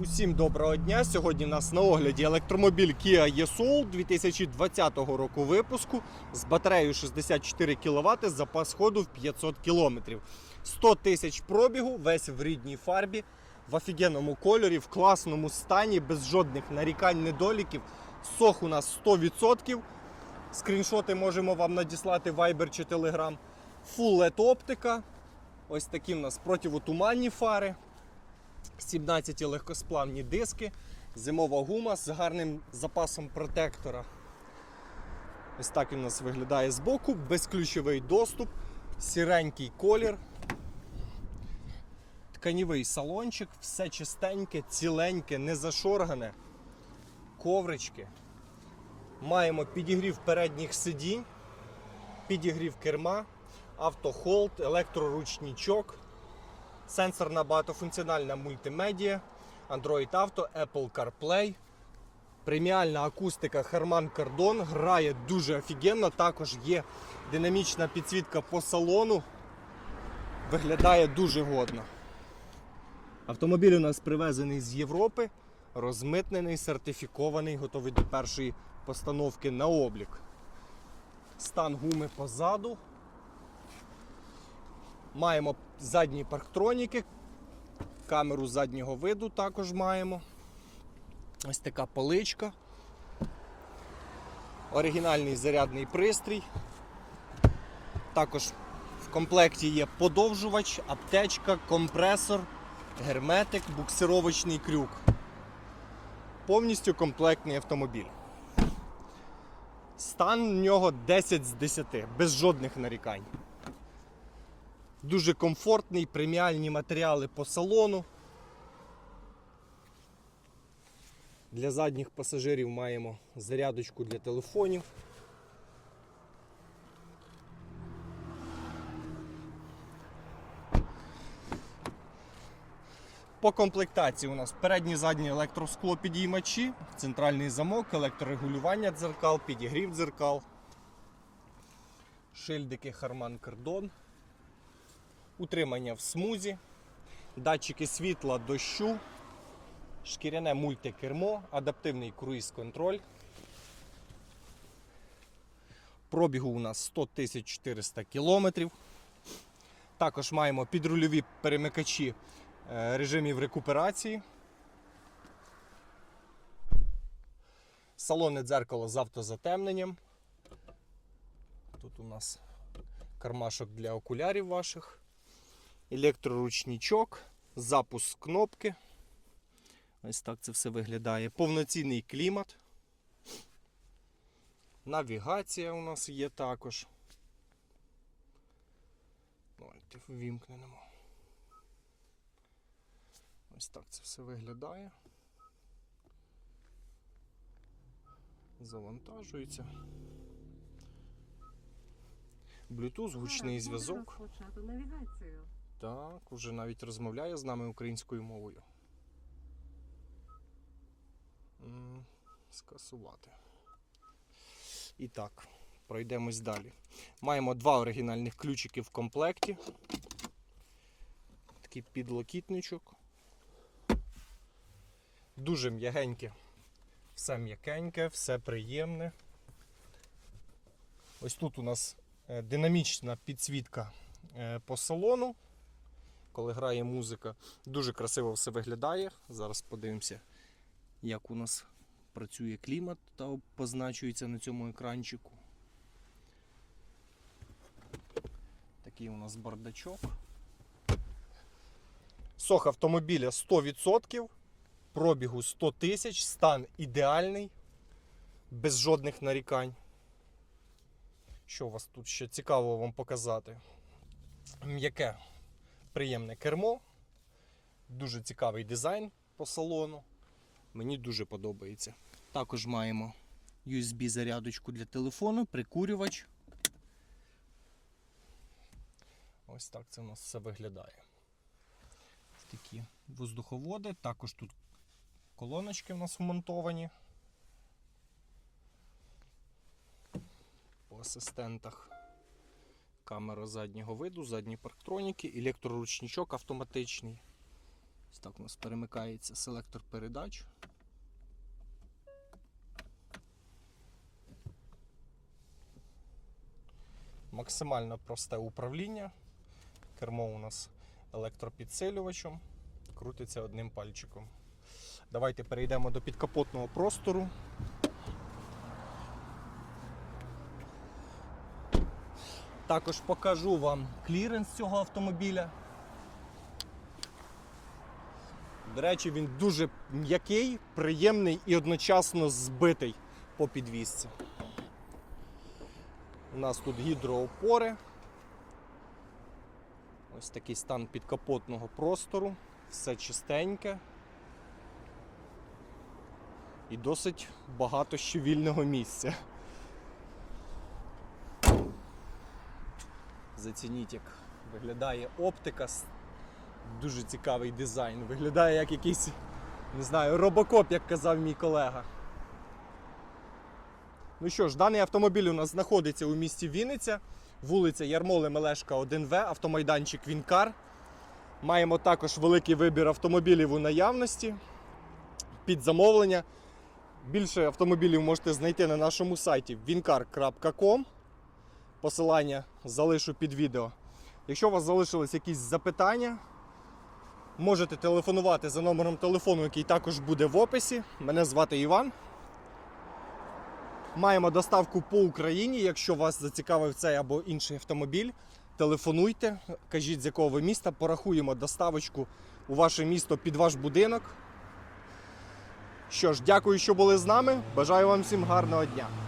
Усім доброго дня! Сьогодні у нас на огляді електромобіль Kia e-Soul 2020 року випуску з батареєю 64 кВт, запас ходу в 500 км. 100 тисяч пробігу, весь в рідній фарбі, в офігенному кольорі, в класному стані, без жодних нарікань, недоліків. Сох у нас 100%. Скріншоти можемо вам надіслати Viber чи Telegram. Full LED оптика. Ось такі в нас противотуманні фари. 17 легкосплавні диски, зимова гума з гарним запасом протектора. Ось так він у нас виглядає збоку, безключовий доступ, сіренький колір, тканівий салончик, все чистеньке, ціленьке, не зашоргане, коврички. Маємо підігрів передніх сидінь, підігрів керма, автохолд, електроручничок. Сенсорна багатофункціональна мультимедіа, Android Auto, Apple CarPlay. Преміальна акустика Harman Kardon грає дуже офігенно. Також є динамічна підсвітка по салону. Виглядає дуже годно. Автомобіль у нас привезений з Європи, розмитнений, сертифікований, готовий до першої постановки на облік. Стан гуми позаду. Маємо задні парктроніки, камеру заднього виду також маємо. Ось така поличка. Оригінальний зарядний пристрій. Також в комплекті є подовжувач, аптечка, компресор, герметик, буксировочний крюк. Повністю комплектний автомобіль. Стан у нього 10 з 10, без жодних нарікань. Дуже комфортний, преміальні матеріали по салону. Для задніх пасажирів маємо зарядочку для телефонів. По комплектації у нас передні задні електроскло підіймачі, центральний замок, електрорегулювання дзеркал, підігрів дзеркал, шильдики Harman Kardon утримання в смузі, датчики світла дощу, шкіряне мультикермо, адаптивний круїз-контроль. Пробігу у нас 100 400 кілометрів. Також маємо підрульові перемикачі е, режимів рекуперації. Салонне дзеркало з автозатемненням. Тут у нас кармашок для окулярів ваших електроручничок, запуск кнопки. Ось так це все виглядає. Повноцінний клімат. Навігація у нас є також. Давайте ввімкнемо. Ось так це все виглядає. Завантажується. Bluetooth, гучний зв'язок. Розпочати навігацію. Так, уже навіть розмовляє з нами українською мовою. Скасувати. І так, пройдемось далі. Маємо два оригінальних ключики в комплекті. Такий підлокітничок. Дуже м'ягеньке. Все м'якеньке, все приємне. Ось тут у нас е, динамічна підсвітка е, по салону коли грає музика. Дуже красиво все виглядає. Зараз подивимося, як у нас працює клімат та позначується на цьому екранчику. Такий у нас бардачок. Сох автомобіля 100%, пробігу 100 тисяч, стан ідеальний, без жодних нарікань. Що у вас тут ще цікаво вам показати? М'яке приємне кермо, дуже цікавий дизайн по салону. Мені дуже подобається. Також маємо USB-зарядочку для телефону, прикурювач. Ось так це у нас все виглядає. Такі воздуховоди, також тут колоночки в нас вмонтовані. По асистентах камера заднього виду, задні парктроніки, електроручничок автоматичний. Ось так у нас перемикається селектор передач. Максимально просте управління. Кермо у нас електропідсилювачем. Крутиться одним пальчиком. Давайте перейдемо до підкапотного простору. Також покажу вам кліренс цього автомобіля. До речі, він дуже м'який, приємний і одночасно збитий по підвісці. У нас тут гідроопори. Ось такий стан підкапотного простору. Все чистеньке. І досить багато ще вільного місця. Зацініть, як виглядає оптика. Дуже цікавий дизайн. Виглядає як якийсь, не знаю, робокоп, як казав мій колега. Ну що ж, даний автомобіль у нас знаходиться у місті Вінниця, вулиця Ярмоли Мелешка 1В, автомайданчик Вінкар. Маємо також великий вибір автомобілів у наявності під замовлення. Більше автомобілів можете знайти на нашому сайті wincar.com. Посилання залишу під відео. Якщо у вас залишились якісь запитання, можете телефонувати за номером телефону, який також буде в описі. Мене звати Іван. Маємо доставку по Україні. Якщо вас зацікавив цей або інший автомобіль, телефонуйте, кажіть, з якого ви міста, порахуємо доставочку у ваше місто під ваш будинок. Що ж, дякую, що були з нами. Бажаю вам всім гарного дня.